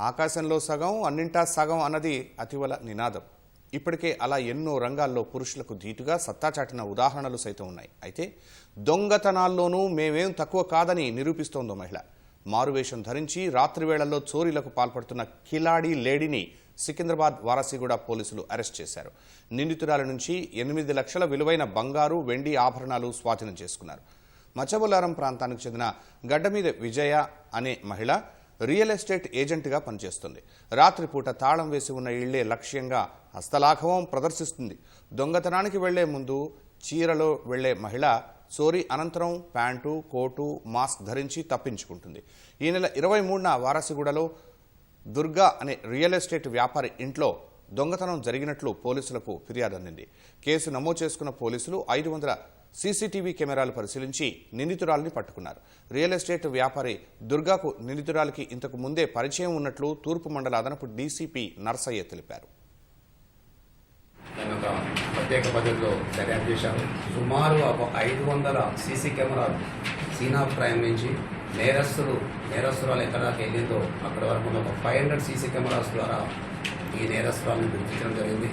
ఆకాశంలో సగం అన్నింటా సగం అన్నది అతివల నినాదం. ఇప్పటికే అలా ఎన్నో రంగాల్లో పురుషులకు ధీటుగా సత్తా చాటిన ఉదాహరణలు సైతం ఉన్నాయి. అయితే దొంగతనాల్లోనూ మేమేం తక్కువ కాదని నిరూపిస్తోందో మహిళ. మారువేషం ధరించి రాత్రి వేళల్లో చోరీలకు పాల్పడుతున్న కిలాడి లేడీని సికింద్రాబాద్ వారసిగూడ పోలీసులు అరెస్ట్ చేశారు. నిందితురాల నుంచి ఎనిమిది లక్షల విలువైన బంగారు వెండి ఆభరణాలు స్వాధీనం చేసుకున్నారు. మచబులారం ప్రాంతానికి చెందిన గడ్డమీద విజయ అనే మహిళ రియల్ ఎస్టేట్ ఏజెంట్గా పనిచేస్తుంది. రాత్రిపూట తాళం వేసి ఉన్న ఇళ్ళే లక్ష్యంగా హస్తలాఘవం ప్రదర్శిస్తుంది. దొంగతనానికి వెళ్ళే ముందు చీరలో వెళ్ళే మహిళ చోరీ అనంతరం ప్యాంటు కోటు మాస్క్ ధరించి తప్పించుకుంటుంది. ఈ నెల ఇరవై మూడున వారసిగూడలో దుర్గా అనే రియల్ ఎస్టేట్ వ్యాపారి ఇంట్లో దొంగతనం జరిగినట్లు పోలీసులకు ఫిర్యాదు అందింది. కేసు నమోదు చేసుకున్న పోలీసులు ఐదు వందల సీసీటీవీ కెమెరాలు పరిశీలించి నిందితురాలిని పట్టుకున్నారు. రియల్ ఎస్టేట్ వ్యాపారి దుర్గాకు నిందితురాలికి ఇంతకు ముందే పరిచయం ఉన్నట్లు తూర్పు మండల అదనపు డీసీపీ నర్సయ్య తెలిపారు. ప్రత్యేక పద్ధతిలో దర్యాప్తు చేశారు సుమారు ఒక ఐదు వందల సీసీ కెమెరాలు సీన్ ఆఫ్ క్రైమ్ నుంచి నేరస్తులు నేరస్తురాలు ఎక్కడ వెళ్ళిందో అక్కడ వరకు ఒక ఫైవ్ హండ్రెడ్ సీసీ కెమెరాస్ ద్వారా ఈ నేరస్తురాలను గుర్తించడం జరిగింది.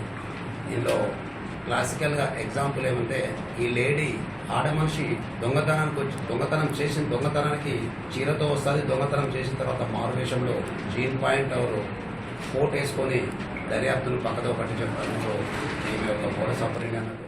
దీనిలో క్లాసికల్గా ఎగ్జాంపుల్ ఏమంటే ఈ లేడీ ఆడ మనిషి దొంగతనానికి వచ్చి దొంగతనం చేసిన దొంగతనానికి చీరతో వస్తుంది దొంగతనం చేసిన తర్వాత మారువేషంలో జీన్ పాయింట్ ఎవరు కోట్ వేసుకొని దర్యాప్తును పక్కదో పట్టించడంలో ఈమె యొక్క పోలీస్ ఆపరేటింగ్ అన్నట్టు.